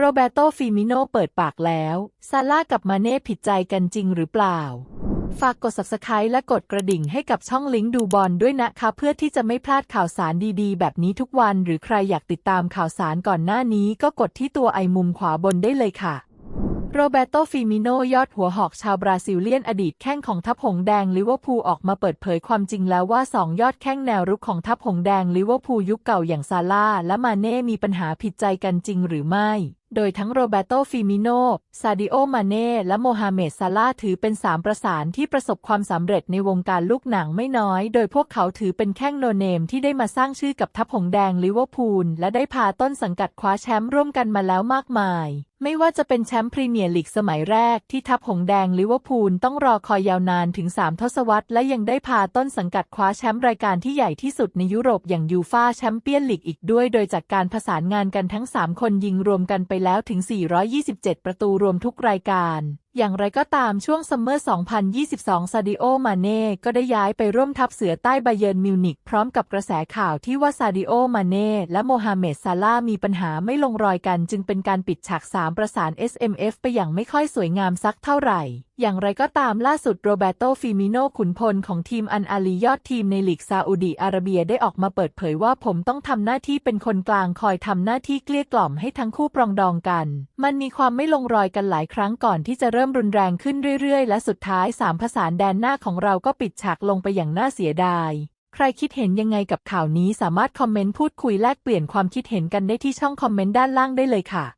โรเบโตฟิมิโนเปิดปากแล้ว ซาร่ากับมาเน่ผิดใจกันจริงหรือเปล่า ฝากกด subscribe และกดกระดิ่งให้กับช่องลิงก์ดูบอลด้วยนะคะ เพื่อที่จะไม่พลาดข่าวสารดีๆ แบบนี้ทุกวัน หรือใครอยากติดตามข่าวสารก่อนหน้านี้ ก็กดที่ตัวไอมุมขวาบนได้เลยค่ะโรเบโตฟิมิโนยอดหัวหอกชาวบราซิลเลียนอดีตแข้งของทัพหงแดงลิเวอร์พูลออกมาเปิดเผยความจริงแล้วว่า 2 ยอดแข้งแนวรุกของทัพหงแดงลิเวอร์พูลยุคเก่าอย่างซาร่าและมาเน่มีปัญหาผิดใจกันจริงหรือไม่ โดยทั้งโรเบโตฟิมิโน ซาดิโอ มาเน่ และโมฮัมเหม็ด ซาลาถือเป็นสามประสานที่ประสบความสำเร็จในวงการลูกหนังไม่น้อย โดยพวกเขาถือเป็นแข้งโนเนมที่ได้มาสร้างชื่อกับทัพหงแดงลิเวอร์พูล และได้พาต้นสังกัดคว้าแชมป์ร่วมกันมาแล้วมากมาย ไม่ว่าจะเป็นแชมป์พรีเมียร์ลีกสมัยแรกที่ทัพหงแดงลิเวอร์พูลต้องรอคอยยาวนานถึง 3 ทศวรรษและยังได้พาต้นสังกัดคว้าแชมป์รายการที่ใหญ่ที่สุดในยุโรปอย่างยูฟาแชมเปี้ยนลีกอีกด้วย โดยจากการผสานงานกันทั้ง 3 คนยิงรวมกันไปแล้วถึง 427 ประตูรวมทุกรายการ อย่างไรก็ตามช่วงซัมเมอร์ 2022 ซาดิโอ มาเน่ก็ได้ย้ายไปร่วมทัพเสือใต้ไบเยิร์นมิวนิกพร้อมกับกระแสข่าวที่ว่าซาดิโอ มาเน่และโมฮัมเหม็ดซาล่ามีปัญหาไม่ลงรอยกันจึงเป็นการปิดฉากสามประสาน SMF ไปอย่างไม่ค่อยสวยงามสักเท่าไหร่ อย่างไรก็ตามล่าสุดโรเบโตฟิมิโนขุนพลของทีมอันอาลียอดทีมในลีกซาอุดีอาระเบียได้ออกมาเปิดเผยว่าผมต้องทำหน้าที่เป็นคนกลางคอยทำหน้าที่เกลี้ยกล่อมให้ทั้งคู่ปรองดองกัน มันมีความไม่ลงรอยกันหลายครั้งก่อนที่จะเริ่มรุนแรงขึ้นเรื่อยๆ และสุดท้ายสามผสานแดนหน้าของเราก็ปิดฉากลงไปอย่างน่าเสียดายใครคิดเห็นยังไงกับข่าวนี้สามารถคอมเมนต์พูดคุยแลกเปลี่ยนความคิดเห็นกันได้ที่ช่องคอมเมนต์ด้านล่างได้เลยค่ะ